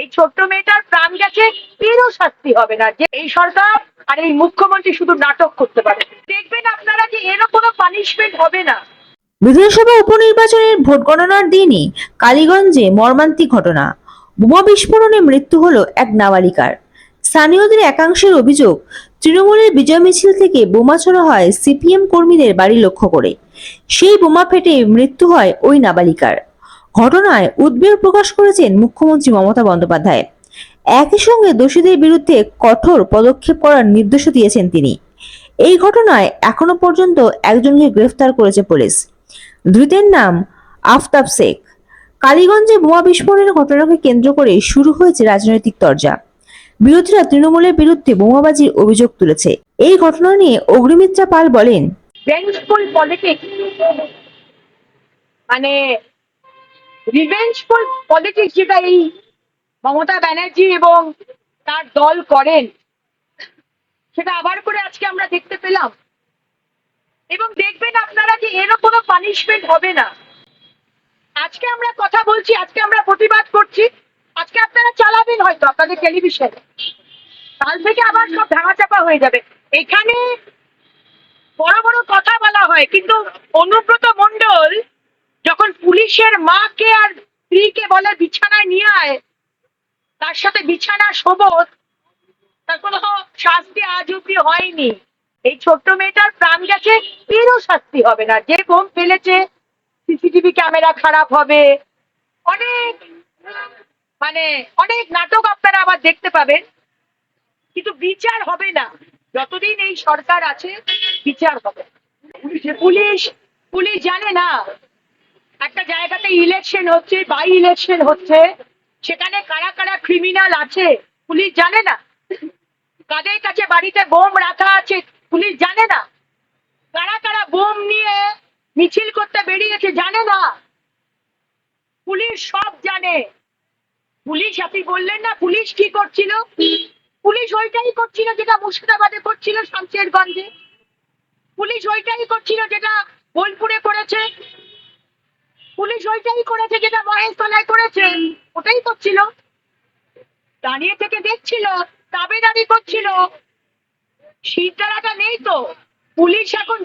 এই ছোট্ট মেয়েটার প্রাণ গেছে, এরও শাস্তি হবে না যে এই সরকার আর এই মুখ্যমন্ত্রী শুধু নাটক করতে পারে। দেখবেন আপনারা যে এরও কোনো পানিশমেন্ট হবে না। বিধানসভা উপনির্বাচনের ভোট গণনার দিনই কালীগঞ্জে মর্মান্তিক ঘটনা। বোমা বিস্ফোরণে মৃত্যু হলো এক নাবালিকার। স্থানীয়দের একাংশের অভিযোগ, তৃণমূলের বিজয় মিছিল থেকে বোমা ছোড়া হয় সিপিএম কর্মীদের বাড়ি লক্ষ্য করে। সেই বোমা ফেটে মৃত্যু হয় ওই নাবালিকার। ঘটনায় উদ্বেগ প্রকাশ করেছেন মুখ্যমন্ত্রী মমতা বন্দ্যোপাধ্যায়। একই সঙ্গে দোষীদের বিরুদ্ধে কঠোর পদক্ষেপ করার নির্দেশও দিয়েছেন তিনি। এই ঘটনায় এখনও পর্যন্ত একজনকে গ্রেফতার করেছে পুলিশ। ধৃতের নাম আফতাব শেখ। কালীগঞ্জে বোমা বিস্ফোরণের ঘটনাকে কেন্দ্র করে শুরু হয়েছে রাজনৈতিক তরজা। বিরোধীরা তৃণমূলের বিরুদ্ধে বোমাবাজির অভিযোগ তুলেছে। এই ঘটনা নিয়ে অগ্নিমিত্রা পাল বলেন মানে রিভেঞ্জফুল পলিটিক্স যেটা এই মমতা ব্যানার্জি এবং তার দল করেন, সেটা আবার করে আজকে আমরা দেখতে পেলাম। এবং দেখবেন আপনারা যে এরও কোনো পানিশমেন্ট হবে না। আজকে আমরা কথা বলছি, আজকে আমরা প্রতিবাদ করছি, আজকে আপনারা চালাবেন হয়তো আপনাদের টেলিভিশন কাল থেকে আবার সব ভাঙাচাপা হয়ে যাবে। এখানে বড় বড় কথা বলা হয়, কিন্তু অনুব্রত মন্ডল পুলিশের মাকে আর স্ত্রীকে বলে, বিছানায় নিয়ে আয়। তার সাথে বিছানা শোবত তার কোনো শাস্তি আজ অব্দি হয়নি। এই ছোট্ট মেয়েটার প্রাণ গেছে, এরও শাস্তি হবে না। যে বোম ফেলেছে, সিসিটিভি ক্যামেরা খারাপ হবে। অনেক মানে অনেক নাটক আপনারা আবার দেখতে পাবেন। কিন্তু বিচার হবে না। যতদিন এই সরকার আছে, বিচার হবে পুলিশ পুলিশ জানে না একটা জায়গাতে ইলেকশন হচ্ছে বাই ইলেকশন হচ্ছে, সেখানে কারা কারা ক্রিমিনাল আছে, পুলিশ জানে না? কাদের কাছে বাড়িতে বোম রাখা আছে, পুলিশ জানে না? কারা কারা বোম নিয়ে মিছিল করতে বেরিয়েছে, জানে না? পুলিশ সব জানে। পুলিশ, আপনি বললেন না, পুলিশ কি করছিল? পুলিশ ওইটাই করছিল যেটা মুর্শিদাবাদে করছিল শামশেরগঞ্জে পুলিশ ওইটাই করছিল যেটা বোলপুরে করেছে। পুলিশ ওইটাই করেছে যেটা মহেশতলায় করেছে। ওটাই করছিল দাঁড়িয়ে থেকে দেখছিল করছিল। নেই তো। পুলিশ এখন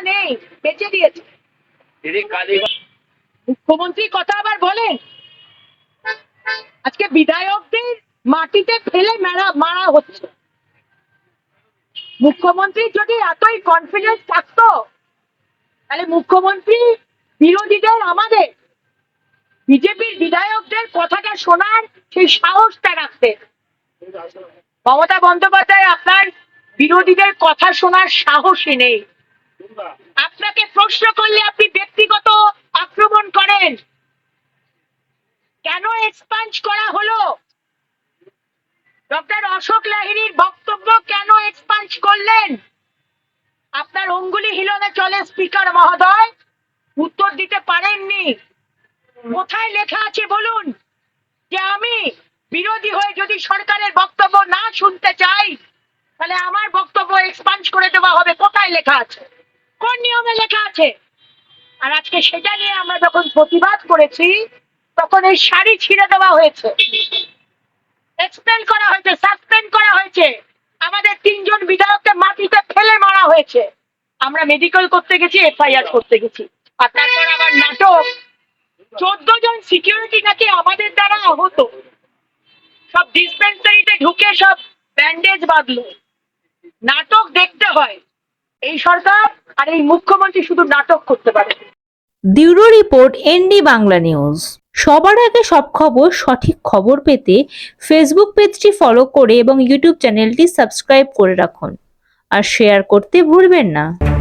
নেই বেঁচে দিয়েছে। মুখ্যমন্ত্রী কথা আবার বলেন আজকে বিধায়কদের মাটিতে ফেলে মারা মারা হচ্ছে। মুখ্যমন্ত্রী যদি এতই কনফিডেন্স থাকতো তাহলে মুখ্যমন্ত্রী বিরোধীদের আমাদের। বিজেপির বিধায়কদের কথাটা শোনার সেই সাহসটা রাখতেন মমতা বন্দ্যোপাধ্যায়, আপনার বিরোধীদের কথা শোনার সাহসই নেই। আপনাকে প্রশ্ন করলে আপনি ব্যক্তিগত আক্রমণ করেন। কেন এক্সপাঞ্জ করা হলো? ডক্টর অশোক লাহিড়ির বক্তব্য কেন এক্সপাঞ্জ করলেন? আপনার অঙ্গুলি হিলনে চলে স্পিকার মহোদয়। পারেননি কোথায় লেখা আছে বলুন? যে আমি বিরোধী হয়ে যদি সরকারের বক্তব্য না শুনতে চাই, তাহলে আমার বক্তব্য এক্সপাঞ্জ করে দেওয়া হবে। কোথায় লেখা আছে? কোন নিয়মে লেখা আছে? আর আজকে সেটা নিয়ে আমরা যখন প্রতিবাদ করেছি, তখন এই শাড়ি ছিঁড়ে দেওয়া হয়েছে। এক্সপেল করা হয়েছে সাসপেন্ড করা হয়েছে। আমাদের তিনজন বিধায়ককে মাটিতে ফেলে মারা হয়েছে। আমরা মেডিকেল করতে গেছি, এফআইআর করতে গেছি। আর তারপর আবার নাটক। চোদ্দ জন সিকিউরিটি নাকি আমাদের দ্বারা আহত। সব ডিসপেন্সারিতে ঢুকে সব ব্যান্ডেজ বাঁধলো। নাটক দেখতে হয়। এই সরকার আর এই মুখ্যমন্ত্রী শুধু নাটক করতে পারে। Bureau report, ND Bangla news. সবার আগে সব খবর, সঠিক খবর পেতে ফেসবুক পেজটি ফলো করে এবং ইউটিউব চ্যানেলটি সাবস্ক্রাইব করে রাখুন। আর শেয়ার করতে ভুলবেন না।